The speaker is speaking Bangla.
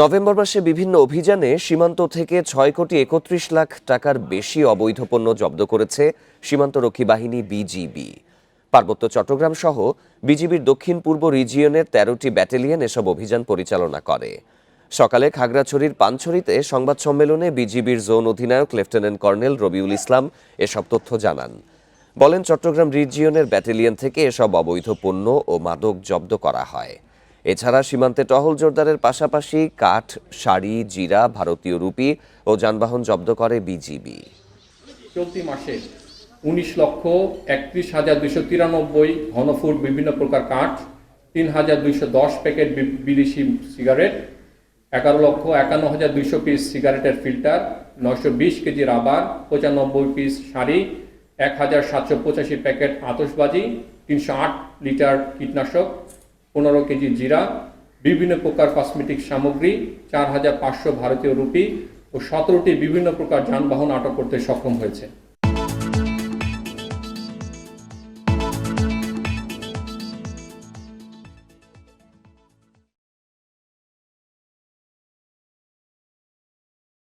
নভেম্বর মাসে বিভিন্ন অভিযানে সীমান্ত থেকে ছয় কোটি একত্রিশ লাখ টাকার বেশি অবৈধ পণ্য জব্দ করেছে সীমান্তরক্ষী বাহিনী বিজিবি। পার্বত্য চট্টগ্রাম সহ বিজিবির দক্ষিণ পূর্ব রিজিয়নের তেরোটি ব্যাটালিয়ন এসব অভিযান পরিচালনা করে। সকালে খাগড়াছড়ির পানছড়িতে সংবাদ সম্মেলনে বিজিবির জোন অধিনায়ক লেফটেন্যান্ট কর্নেল রবিউল ইসলাম এসব তথ্য জানান। বলেন, চট্টগ্রাম রিজিয়নের ব্যাটালিয়ন থেকে এসব অবৈধ পণ্য ও মাদক জব্দ করা হয়। এছাড়া সীমান্তে টহল জোরদারের পাশাপাশি কাঠ, শাড়ি, জিরা, ভারতীয় রুপি ও যানবাহন জব্দ করে বিজিবি। চলতি মাসে উনিশ লক্ষ একত্রিশ হাজার দুইশো তিরানব্বই ঘনফুট বিভিন্ন প্রকার কাঠ, তিন হাজার দুইশো দশ প্যাকেট বিদেশি সিগারেট, এগারো লক্ষ একান্ন হাজার দুইশো পিস সিগারেটের ফিল্টার, নয়শো বিশ কেজি রাবার, পঁচানব্বই পিস শাড়ি, এক হাজার সাতশো পঁচাশি প্যাকেট আতশবাজি, তিনশো আট লিটার কীটনাশক পনেরো কেজি জিরা, বিভিন্ন প্রকার কসমেটিক সামগ্রী, চার হাজার পাঁচশো ভারতীয় রুপি ও সতেরোটি বিভিন্ন প্রকার যানবাহন আটক করতে সক্ষম হয়েছে।